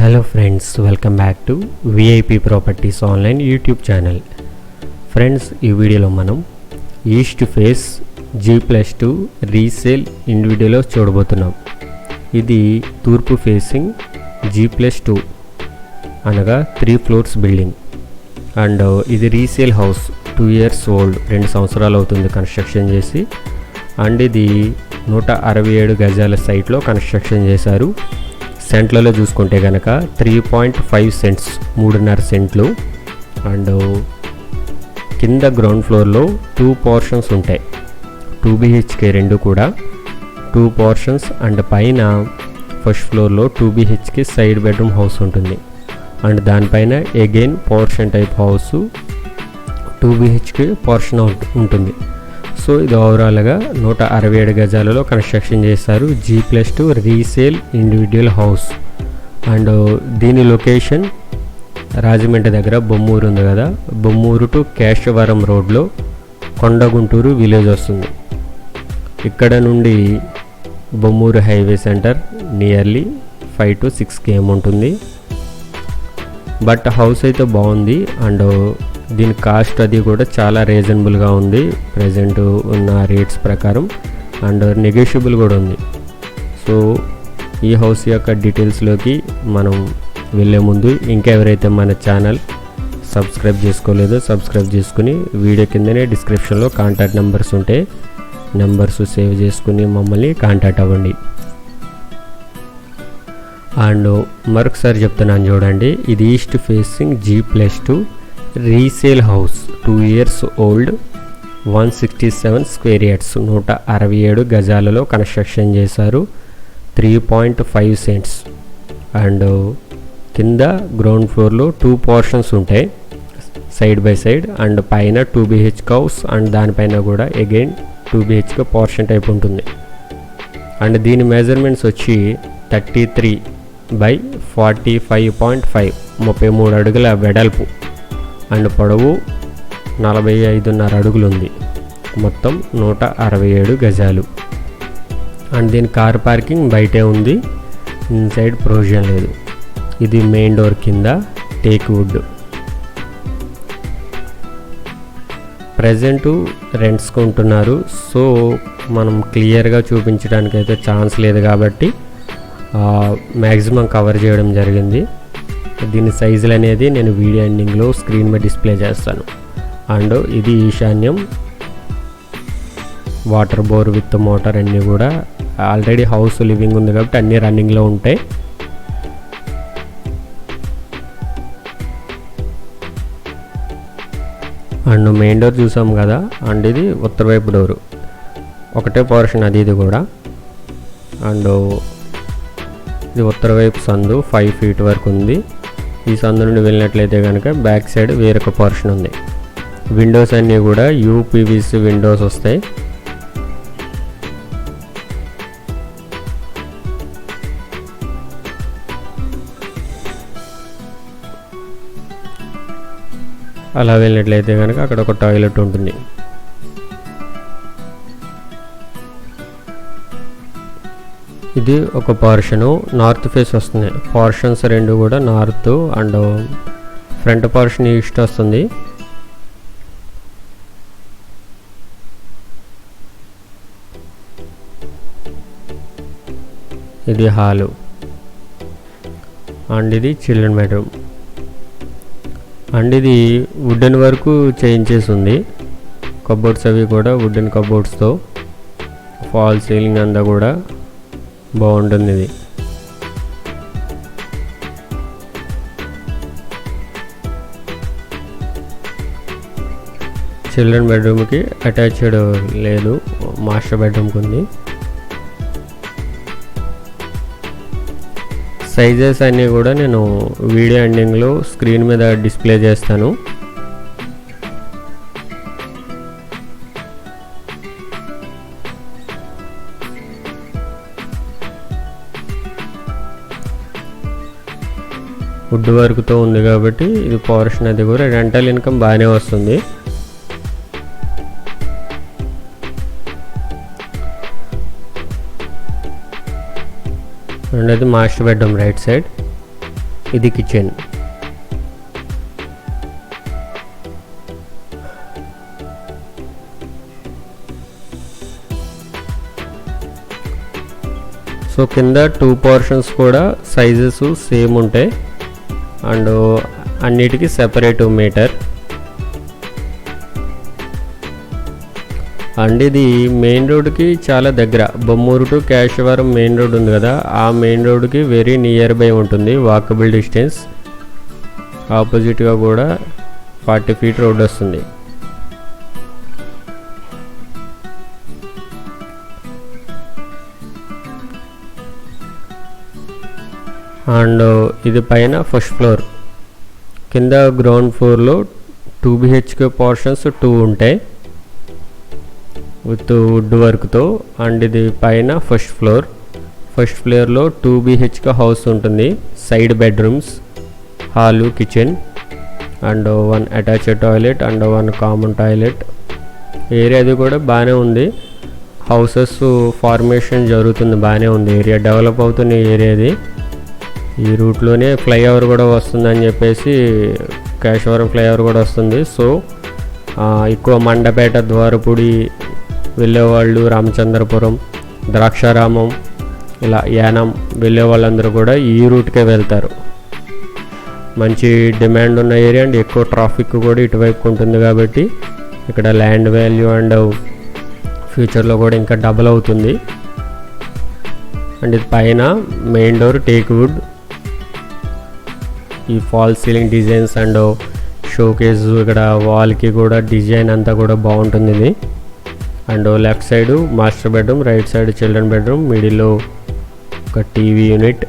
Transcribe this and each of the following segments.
Hello friends welcome back to VIP properties online YouTube channel friends ఈ వీడియోలో మనం east face G plus two resale ఇండివిడ్యులో చూడబోతున్నాం. ఇది తూర్పు ఫేసింగ్ జీ ప్లస్ టూ అనగా త్రీ ఫ్లోర్స్ బిల్డింగ్ అండ్ ఇది resale house two years old రెండు సంవత్సరాలు అవుతుంది కన్స్ట్రక్షన్ చేసి. అండ్ ఇది నూట అరవై ఏడు గజాల సైట్లో కన్స్ట్రక్షన్ చేశారు. సెంట్లలో చూసుకుంటే కనుక త్రీ పాయింట్ ఫైవ్ సెంట్స్ మూడున్నర సెంట్లు. అండ్ కింద గ్రౌండ్ ఫ్లోర్లో టూ పోర్షన్స్ ఉంటాయి. టూ బిహెచ్కే రెండు కూడా. టూ పోర్షన్స్ అండ్ పైన ఫస్ట్ ఫ్లోర్లో two BHK side bedroom house ఉంటుంది. అండ్ దానిపైన again portion type house two BHK portion ఉంటుంది. సో ఇది ఓవరాల్గా నూట అరవై ఏడు గజాలలో కన్స్ట్రక్షన్ చేశారు. G plus two resale individual house and దీని లొకేషన్ రాజమండ్రి దగ్గర బొమ్మూరు ఉంది కదా. బొమ్మూరు టు కేశవరం రోడ్లో కొండగుంటూరు విలేజ్ వస్తుంది. ఇక్కడ నుండి Bommuru highway centre nearly five to six KM ఉంటుంది బట్ హౌస్ అయితే బాగుంది. అండ్ దీని కాస్ట్ అది కూడా చాలా రీజనబుల్గా ఉంది. ప్రజెంట్ ఉన్న రేట్స్ ప్రకారం. అండ్ నెగోషియబుల్ కూడా ఉంది. సో ఈ హౌస్ యొక్క డీటెయిల్స్లోకి మనం వెళ్ళే ముందు ఇంకా ఎవరైతే మన ఛానల్ సబ్స్క్రైబ్ చేసుకోలేదో సబ్స్క్రైబ్ చేసుకుని వీడియో కిందనే డిస్క్రిప్షన్లో కాంటాక్ట్ నెంబర్స్ ఉంటాయి నెంబర్స్ సేవ్ చేసుకుని మమ్మల్ని కాంటాక్ట్ అవ్వండి. అండ్ మరొకసారి చెప్తున్నాను చూడండి. ఇది east facing G plus two resale house two years old one sixty seven square yards నూట అరవై ఏడు గజాలలో కన్స్ట్రక్షన్ చేశారు. Three point five cents. And కింద గ్రౌండ్ ఫ్లోర్లో టూ పోర్షన్స్ ఉంటాయి సైడ్ బై సైడ్. అండ్ పైన టూ బిహెచ్ హౌస్ అండ్ దానిపైన కూడా again two BHK portion type ఉంటుంది. అండ్ దీని మెజర్మెంట్స్ వచ్చి thirty three by forty five point five ముప్పై మూడు అడుగుల వెడల్పు. అండ్ పొడవు నలభై ఐదున్నర అడుగులు ఉంది మొత్తం నూట అరవై ఏడు గజాలు. అండ్ దీని కార్ పార్కింగ్ బయటే ఉంది. ఇన్సైడ్ ప్రొవిజన్ లేదు. ఇది మెయిన్ డోర్ కింద టేక్ వుడ్. ప్రజెంట్ రెంట్స్ కొంటున్నారు. సో మనం క్లియర్గా చూపించడానికి అయితే ఛాన్స్ లేదు కాబట్టి మ్యాక్సిమం కవర్ చేయడం జరిగింది. దీని సైజులు అనేది నేను వీడియో ఎండింగ్లో స్క్రీన్ మీద డిస్ప్లే చేస్తాను. అండ్ ఇది ఈశాన్యం. వాటర్ బోర్ విత్ మోటార్ అన్నీ కూడా ఆల్రెడీ హౌస్ లివింగ్ ఉంది కాబట్టి అన్నీ రన్నింగ్లో ఉంటాయి. అండ్ మెయిన్ డోర్ చూసాం కదా? అండ్ ఇది ఉత్తర వైపు డోరు. ఒకటే పోర్షన్ అది ఇది కూడా. అండ్ ఇది ఉత్తర వైపు సందు ఫైవ్ ఫీట్ వరకు ఉంది. ఈ సందు నుండి వెళ్ళినట్లయితే కనుక బ్యాక్ సైడ్ వేరొక పోర్షన్ ఉంది. విండోస్ అన్నీ కూడా యూపీవీసీ విండోస్ వస్తాయి. అలా వెళ్ళినట్లయితే కనుక అక్కడ ఒక టాయిలెట్ ఉంటుంది. ఇది ఒక పోర్షను నార్త్ ఫేస్ వస్తుంది. పోర్షన్స్ రెండు కూడా north and front portion east వస్తుంది. ఇది హాలు అండ్ ఇది చిల్డ్రన్ బెడ్రూమ్ అండ్ ఇది వుడెన్ వరకు చేయించేసి ఉంది. కబోర్డ్స్ అవి కూడా వుడెన్ కబోర్డ్స్తో ఫాల్ సీలింగ్ అంతా కూడా. బాగుంటుంది ఇది. చిల్డ్రన్ బెడ్రూమ్కి అటాచ్డ్ లేదు. మాస్టర్ బెడ్రూమ్కి ఉంది. సైజెస్ అన్నీ కూడా నేను వీడియో ఎండింగ్లో స్క్రీన్ మీద డిస్ప్లే చేస్తాను. వుడ్ వర్క్తో ఉంది కాబట్టి ఇది పోర్షన్ అది కూడా రెంటల్ ఇన్కమ్ బాగానే వస్తుంది. రెండోది మాస్టర్ బెడ్రూమ్ రైట్ సైడ్ ఇది కిచెన్ సో కింద టూ పోర్షన్స్ కూడా సైజెస్ సేమ్ ఉంటాయి. అండ్ అన్నిటికీ సెపరేట్ మీటర్ అండ్ ఇది మెయిన్ రోడ్కి చాలా దగ్గర. Bommuru to Keshavaram main road ఉంది కదా. ఆ మెయిన్ రోడ్కి వెరీ నియర్ బై ఉంటుంది వాకబుల్ డిస్టెన్స్ ఆపోజిట్గా కూడా ఫార్టీ ఫీట్ రోడ్ వస్తుంది. అండ్ ఇది పైన ఫస్ట్ ఫ్లోర్. కింద గ్రౌండ్ ఫ్లోర్లో టూ బిహెచ్కే పోర్షన్స్ టూ ఉంటాయి. విత్ వుడ్ వర్క్తో అండ్ ఇది పైన ఫస్ట్ ఫ్లోర్. ఫస్ట్ ఫ్లోర్లో టూ బిహెచ్కే హౌస్ ఉంటుంది. Side bedrooms hall kitchen and one attached toilet and one common toilet. Area అది కూడా బాగానే ఉంది. హౌసెస్ ఫార్మేషన్ జరుగుతుంది బాగానే ఉంది. ఏరియా డెవలప్ అవుతున్న ఏరియా అది ఈ రూట్లోనే ఫ్లైఓవర్ కూడా వస్తుందని చెప్పేసి కేశవరం ఫ్లైఓవర్ కూడా వస్తుంది. సో ఎక్కువ మండపేట ద్వారపూడి వెళ్ళేవాళ్ళు రామచంద్రపురం ద్రాక్షారామం ఇలా యానం వెళ్ళే వాళ్ళందరూ కూడా ఈ రూట్కే వెళ్తారు. మంచి డిమాండ్ ఉన్న ఏరియా అండ్ ఎక్కువ ట్రాఫిక్ కూడా ఇటువైపు ఉంటుంది కాబట్టి ఇక్కడ ల్యాండ్ వాల్యూ అండ్ ఫ్యూచర్లో కూడా ఇంకా డబుల్ అవుతుంది. అండ్ ఇది పైన మెయిన్ డోర్ టేక్ వుడ్. ఈ fall ceiling designs and showcase ఇక్కడ వాల్కి కూడా డిజైన్ అంతా కూడా బాగుంటుంది ఇది. And left side master bedroom right side children bedroom మిడిల్లో ఒక టీవీ యూనిట్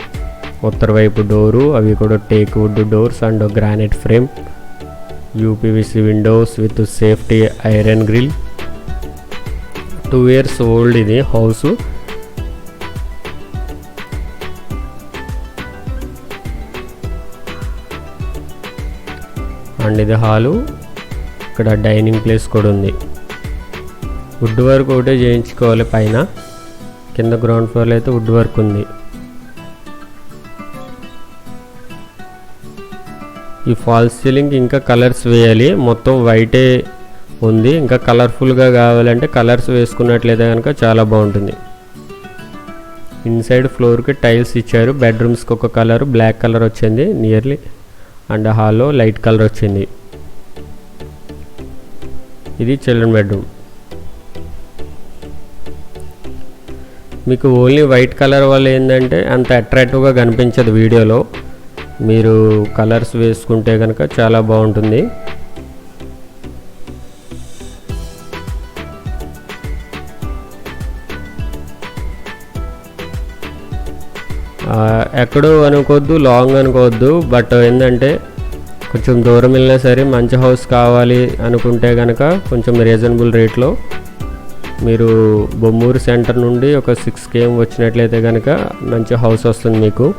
ఉత్తర వైపు డోరు అవి కూడా teak wood doors and granite frame UPVC windows with safety iron grill. Two years old ఇది హౌస్. అండ్ ఇది హాలు ఇక్కడ డైనింగ్ ప్లేస్ కూడా ఉంది. వుడ్ వర్క్ ఒకటే చేయించుకోవాలి పైన. కింద గ్రౌండ్ ఫ్లోర్లో అయితే వుడ్ వర్క్ ఉంది. ఈ ఫాల్స్ సీలింగ్ ఇంకా కలర్స్ వేయాలి. మొత్తం వైటే ఉంది. ఇంకా కలర్ఫుల్గా కావాలంటే కలర్స్ వేసుకున్నట్లయితే కనుక చాలా బాగుంటుంది. ఇన్సైడ్ ఫ్లోర్కి టైల్స్ ఇచ్చారు. బెడ్రూమ్స్కి ఒక కలర్ బ్లాక్ కలర్ వచ్చింది. నియర్లీ అండ్ హాల్లో లైట్ కలర్ వచ్చింది. ఇది చిల్డ్రన్ బెడ్రూమ్. మీకు ఓన్లీ వైట్ కలర్ వల్ల ఏంటంటే అంత అట్రాక్టివ్గా కనిపించదు వీడియోలో. మీరు కలర్స్ వేసుకుంటే కనుక చాలా బాగుంటుంది. ఎక్కడో అనుకోవద్దు లాంగ్ అనుకోవద్దు బట్ ఏంటంటే కొంచెం దూరం వెళ్ళినా సరే మంచి హౌస్ కావాలి అనుకుంటే కనుక కొంచెం రీజనబుల్ రేట్లో మీరు బొమ్మూరు సెంటర్ నుండి ఒక సిక్స్ కేఎం వచ్చినట్లయితే కనుక మంచి హౌస్ వస్తుంది మీకు.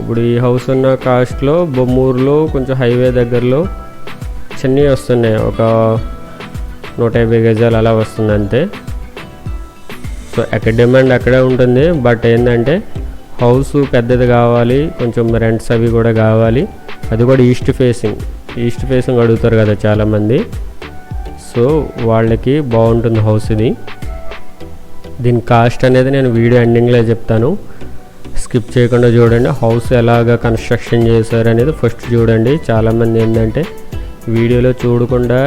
ఇప్పుడు ఈ హౌస్ ఉన్న కాస్ట్లో బొమ్మూరులో కొంచెం హైవే దగ్గరలో చిన్నవి వస్తున్నాయి. ఒక నూట యాభై గజాలు అలా వస్తుంది అంతే. సో ఎక్కడ డిమాండ్ అక్కడే ఉంటుంది. బట్ ఏంటంటే హౌస్ పెద్దది కావాలి కొంచెం రెంట్స్ అవి కూడా కావాలి. అది కూడా ఈస్ట్ ఫేసింగ్ ఈస్ట్ ఫేసింగ్ అడుగుతారు కదా చాలామంది. సో వాళ్ళకి బాగుంటుంది హౌస్ ఇది. దీని కాస్ట్ అనేది నేను వీడియో ఎండింగ్లో చెప్తాను. స్కిప్ చేయకుండా చూడండి. హౌస్ ఎలాగ కన్స్ట్రక్షన్ చేశారు అనేది ఫస్ట్ చూడండి. చాలామంది ఏంటంటే వీడియోలో చూడకుండా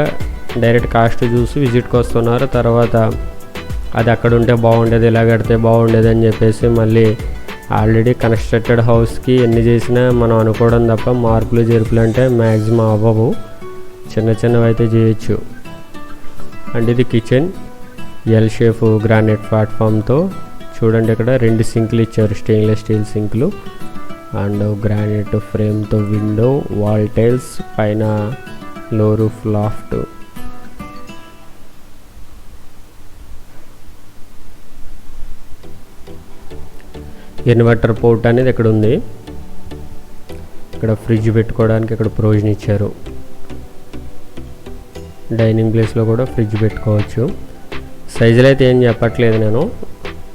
డైరెక్ట్ కాస్ట్ చూసి విజిట్కి వస్తున్నారు. తర్వాత అది అక్కడ ఉంటే బాగుండేది ఇలా కడితే బాగుండేది అని చెప్పేసి మళ్ళీ ఆల్రెడీ కన్స్ట్రక్టెడ్ హౌస్కి ఎన్ని చేసినా మనం అనుకోవడం తప్ప మార్పులు చేర్పులు అంటే మ్యాక్సిమం అవ్వవు. చిన్న చిన్నవి అయితే చేయొచ్చు. అండ్ ఇది కిచెన్ ఎల్ షేప్ గ్రానైట్ ప్లాట్ఫామ్తో చూడండి ఇక్కడ రెండు సింక్లు ఇచ్చారు స్టెయిన్లెస్ స్టీల్ సింక్లు. అండ్ గ్రానైట్ ఫ్రేమ్తో విండో వాల్ టైల్స్ పైన లో రూఫ్ లాఫ్ట్ ఇన్వర్టర్ పోర్ట్ అనేది ఇక్కడ ఉంది. ఇక్కడ ఫ్రిడ్జ్ పెట్టుకోవడానికి ఇక్కడ ప్రొవిజన్ ఇచ్చారు. డైనింగ్ ప్లేస్లో కూడా ఫ్రిడ్జ్ పెట్టుకోవచ్చు. సైజులు అయితే ఏం చెప్పట్లేదు నేను.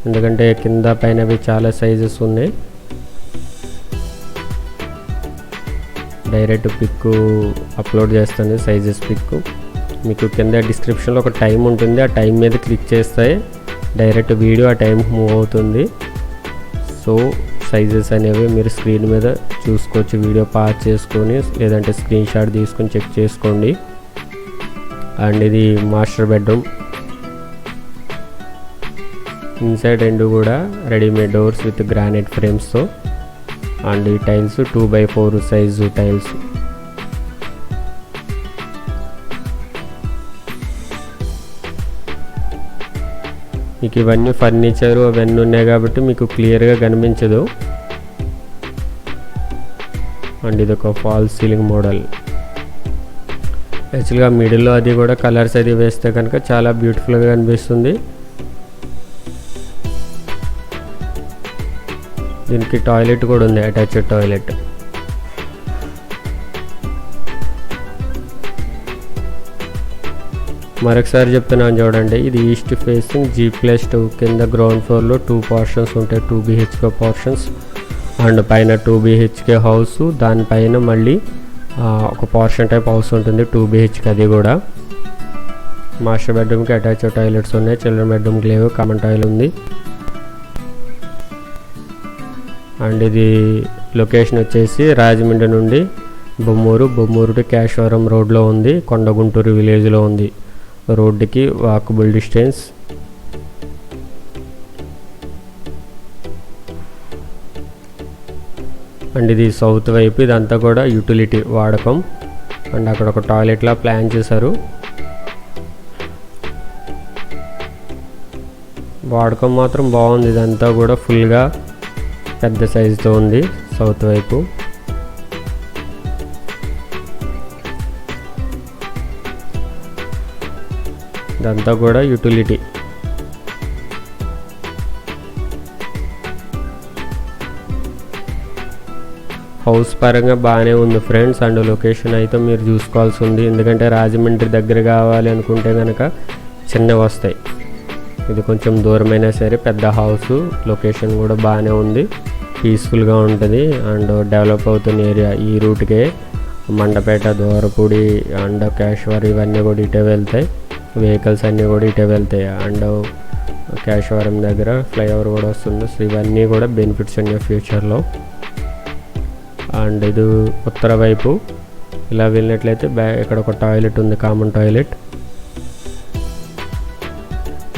ఎందుకంటే కింద పైనవి చాలా సైజెస్ ఉన్నాయి. డైరెక్ట్ పిక్ అప్లోడ్ చేస్తాను సైజెస్ పిక్ మీకు కింద డిస్క్రిప్షన్లో ఒక టైం ఉంటుంది. ఆ టైం మీద క్లిక్ చేస్తే డైరెక్ట్ వీడియో ఆ టైం మూవ్ అవుతుంది. సో సైజెస్ అనేవి మీరు స్క్రీన్ మీద చూసుకోవచ్చు. వీడియో పాస్ చేసుకొని లేదంటే స్క్రీన్ షాట్ తీసుకొని చెక్ చేసుకోండి. అండ్ ఇది మాస్టర్ బెడ్రూమ్. ఇన్సైడ్ రెండు కూడా రెడీమేడ్ డోర్స్ విత్ గ్రానైట్ ఫ్రేమ్స్తో అండ్ ఈ tiles two by four size tiles. మీకు ఇవన్నీ ఫర్నిచర్ అవన్నీ ఉన్నాయి కాబట్టి మీకు క్లియర్గా కనిపించదు. అండ్ ఇది ఒక ఫాల్స్ సీలింగ్ మోడల్. యాక్చువల్గా మిడిల్లో అది కూడా కలర్స్ అది వేస్తే కనుక చాలా బ్యూటిఫుల్గా కనిపిస్తుంది. దీనికి టాయిలెట్ కూడా ఉంది అటాచ్డ్ టాయిలెట్. మరొకసారి చెప్తున్నాను చూడండి ఇది east facing G plus two కింద గ్రౌండ్ ఫ్లోర్లో టూ పోర్షన్స్ ఉంటాయి టూ బీహెచ్కే పోర్షన్స్ అండ్ పైన టూ బీహెచ్కే హౌస్ దానిపైన మళ్ళీ ఒక పోర్షన్ టైప్ హౌస్ ఉంటుంది టూ బీహెచ్కే అది కూడా. మాస్టర్ బెడ్రూమ్కి అటాచ్డ్ టాయిలెట్స్ ఉన్నాయి చిల్డ్రన్ బెడ్రూమ్కి లేవు కామన్ టాయిలెట్ ఉంది. అండ్ ఇది లొకేషన్ వచ్చేసి రాజమండ్రి నుండి బొమ్మూరు. బొమ్మూరు టు కేశవరం రోడ్లో ఉంది కొండగుంటూరు విలేజ్లో ఉంది. రోడ్డుకి వాకబుల్ డిస్టెన్స్. అండ్ ఇది సౌత్ వైపు ఇదంతా కూడా యూటిలిటీ వాడకం. అండ్ అక్కడ ఒక టాయిలెట్లా ప్లాన్ చేశారు. వాడకం మాత్రం బాగుంది ఇదంతా కూడా ఫుల్గా పెద్ద సైజుతో ఉంది సౌత్ వైపు. ఇదంతా కూడా యూటిలిటీ. హౌస్ పరంగా బాగానే ఉంది ఫ్రెండ్స్ అండ్ లొకేషన్ అయితే మీరు చూసుకోవాల్సి ఉంది. ఎందుకంటే రాజమండ్రి దగ్గర కావాలి అనుకుంటే కనుక చిన్నవి వస్తాయి. ఇది కొంచెం దూరమైనా సరే పెద్ద హౌస్ లొకేషన్ కూడా బాగానే ఉంది. పీస్ఫుల్గా ఉంటుంది అండ్ డెవలప్ అవుతున్న ఏరియా ఈ రూట్కే మండపేట దూరపూడి అండ్ కేశ్వర్ ఇవన్నీ కూడా ఇటే వెళ్తాయి. వెహికల్స్ అన్నీ కూడా ఇటే వెళ్తాయి. అండ్ కేశవరం దగ్గర ఫ్లైఓవర్ కూడా వస్తుంది. సో ఇవన్నీ కూడా బెనిఫిట్స్ ఉన్నాయి ఫ్యూచర్లో అండ్ ఇది ఉత్తర వైపు. ఇలా వెళ్ళినట్లయితే బ్యా ఇక్కడ ఒక టాయిలెట్ ఉంది కామన్ టాయిలెట్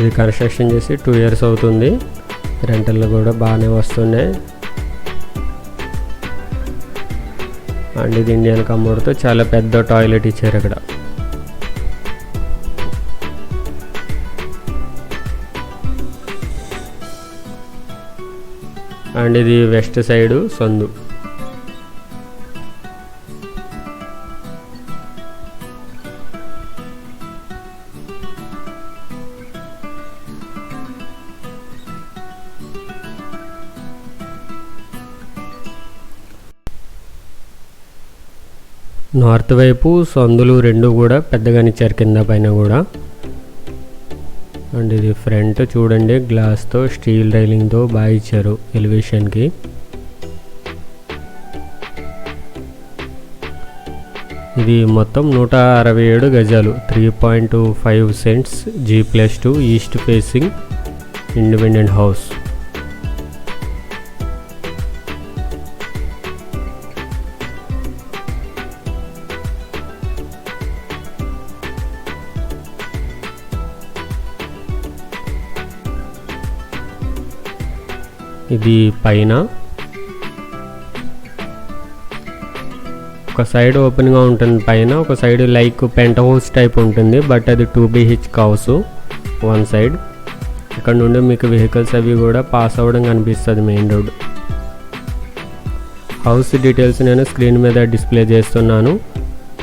ఇది కన్స్ట్రక్షన్ చేసి టూ ఇయర్స్ అవుతుంది. రెంటల్లో కూడా బాగానే వస్తున్నాయి. అండ్ ఇది ఇండియన్ కమోడ్తో చాలా పెద్ద టాయిలెట్ ఇచ్చారు ఇక్కడ. అండ్ ఇది వెస్ట్ సైడు సందు. నార్త్ వైపు సందులు రెండు కూడా పెద్దగానిచ్చారు కింద పైన కూడా. అండ్ ఇది ఫ్రంట్ చూడండి గ్లాస్తో స్టీల్ రైలింగ్తో బాగా ఇచ్చారు ఎలివేషన్కి ఇది మొత్తం నూట అరవై ఏడు గజాలు three point five cents G plus two east facing independent house ఇది పైన. ఒక సైడ్ ఓపెన్గా ఉంటుంది పైన ఒక side like penthouse type ఉంటుంది బట్ అది two BH house one side. ఇక్కడ నుండి మీకు వెహికల్స్ అవి కూడా పాస్ అవ్వడం కనిపిస్తుంది మెయిన్ రోడ్. హౌస్ డీటెయిల్స్ నేను స్క్రీన్ మీద డిస్ప్లే చేస్తున్నాను.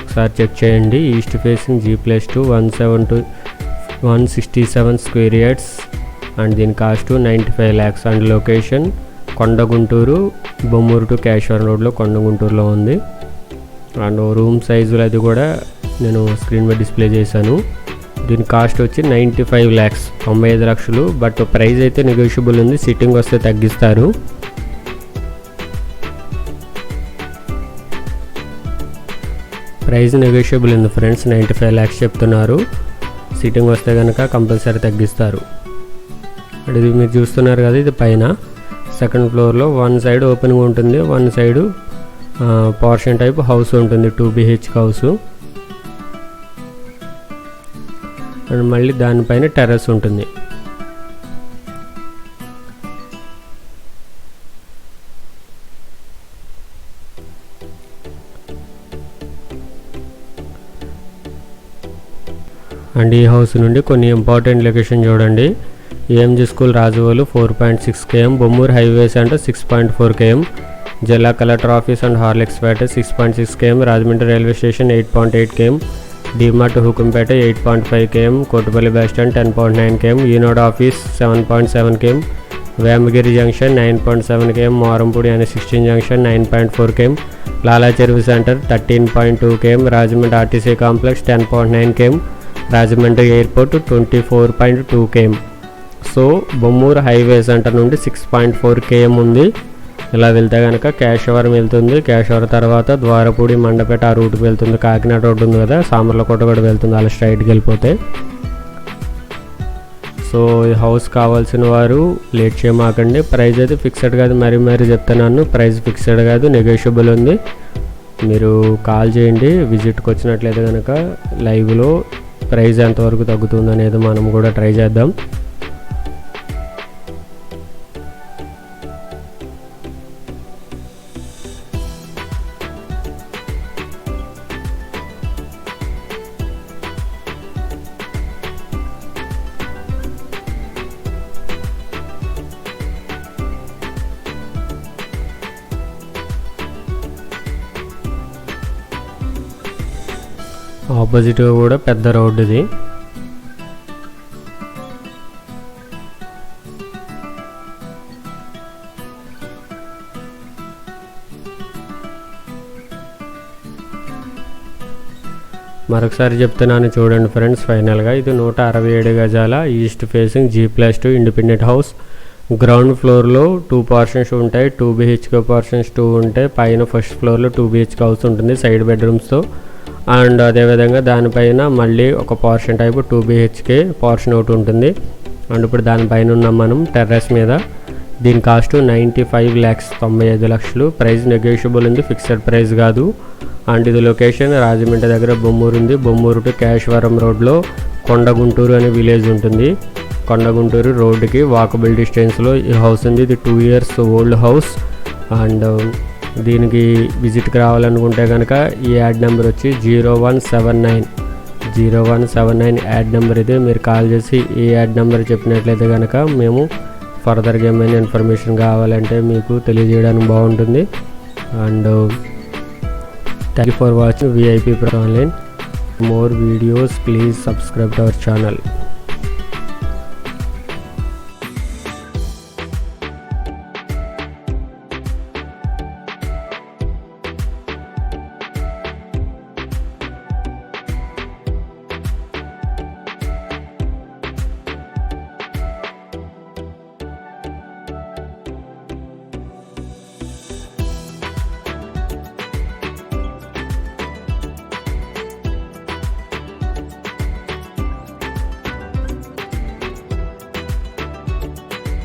ఒకసారి చెక్ చేయండి. East facing G plus two one seven two one sixty seven square yards and దీని cost ninety five lakhs. And location Konda Guntur Bommuru to Kesavaram రోడ్లో కొండ గుంటూరులో ఉంది. అండ్ రూమ్ సైజులు అది కూడా నేను స్క్రీన్ మీద డిస్ప్లే చేశాను. దీని కాస్ట్ వచ్చి నైంటీ ఫైవ్ ల్యాక్స్ తొంభై ఐదు లక్షలు. బట్ ప్రైస్ అయితే నెగోషియబుల్ ఉంది సిట్టింగ్ వస్తే తగ్గిస్తారు. ప్రైస్ నెగోషియబుల్ ఉంది ఫ్రెండ్స్ నైంటీ ఫైవ్ ల్యాక్స్ చెప్తున్నారు. సిట్టింగ్ వస్తే కనుక కంపల్సరీ తగ్గిస్తారు. అంటే ఇది మీరు చూస్తున్నారు కదా ఇది పైన. సెకండ్ ఫ్లోర్లో వన్ సైడ్ ఓపెన్గా ఉంటుంది one side portion type house ఉంటుంది టూ బిహెచ్ హౌస్ అండ్ మళ్ళీ దానిపైన టెర్రస్ ఉంటుంది. అండ్ ఈ హౌస్ నుండి కొన్ని ఇంపార్టెంట్ లొకేషన్ చూడండి. AMG school Rajavolu four point six KM Bommuru highway centre six point four KM జిల్లా collector office and Horlicks Peta six point six KM Rajahmundry railway station eight point eight KM DMart Hukumpeta eight point five KM Kotipalli bus stand ten point nine KM Eenadu office seven point seven KM Vemagiri junction nine point seven KM Marampudi అనే sixteen junction nine point four KM Lala Cheruvu centre thirteen point two KM Rajahmundry RTC complex ten point nine KM Rajahmundry airport twenty four point two KM. So Bommuru highway centre నుండి six point four KM ఉంది. ఇలా వెళ్తే కనుక కేశవరం వెళ్తుంది. కేశవరం తర్వాత ద్వారపూడి మండపేట ఆ రూట్కి వెళ్తుంది. Kakinada road ఉంది కదా సామర్లకోట కూడా వెళ్తుంది. అలా స్ట్రైట్కి వెళ్ళిపోతే. సో ఈ హౌస్ కావాల్సిన వారు లేట్ చేయమాకండి. ప్రైస్ అయితే ఫిక్స్డ్ కాదు. మరీ మరీ చెప్తున్నాను. ప్రైస్ ఫిక్స్డ్ కాదు. నెగోషియబుల్ ఉంది. మీరు కాల్ చేయండి. విజిట్కి వచ్చినట్లయితే కనుక లైవ్లో ప్రైస్ ఎంతవరకు తగ్గుతుంది అనేది మనం కూడా ట్రై చేద్దాం. ఆపోజిట్ కూడా పెద్ద రోడ్డు ఇది. మరొకసారి చెప్తున్నాను చూడండి ఫ్రెండ్స్ ఫైనల్గా ఇది నూట అరవై ఏడు గజాల east facing G plus two independent house ground ఫ్లోర్లో టూ పార్షన్స్ ఉంటాయి టూ బిహెచ్కే పార్షన్స్ టూ ఉంటాయి పైన ఫస్ట్ ఫ్లోర్లో టూ బిహెచ్కే హౌస్ ఉంటుంది సైడ్ బెడ్రూమ్స్తో అండ్ అదేవిధంగా దానిపైన మళ్ళీ ఒక portion type two BHK portion ఒకటి ఉంటుంది. అండ్ ఇప్పుడు దానిపైన ఉన్నాం మనం టెర్రస్ మీద. దీని కాస్ట్ నైంటీ ఫైవ్ ల్యాక్స్ తొంభై ఐదు లక్షలు. ప్రైస్ నెగోషియబుల్ ఉంది ఫిక్స్డ్ ప్రైస్ కాదు. అండ్ ఇది లొకేషన్ రాజమండ్రి దగ్గర బొమ్మూరు ఉంది. బొమ్మూరు టు కేశవరం రోడ్లో కొండగుంటూరు అనే విలేజ్ ఉంటుంది. కొండగుంటూరు రోడ్డుకి వాకబుల్ డిస్టెన్స్లో ఈ హౌస్ ఉంది. ఇది two years old house and దీనికి విజిట్కి రావాలనుకుంటే కనుక ఈ యాడ్ నెంబర్ వచ్చి zero one seven nine. Zero one seven nine ad number ఇది. మీరు కాల్ చేసి ఈ యాడ్ నెంబర్ చెప్పినట్లయితే కనుక మేము ఫర్దర్గా ఏమైనా ఇన్ఫర్మేషన్ కావాలంటే మీకు తెలియజేయడానికి బాగుంటుంది. And thank you for watching VIP online more videos please subscribe to our channel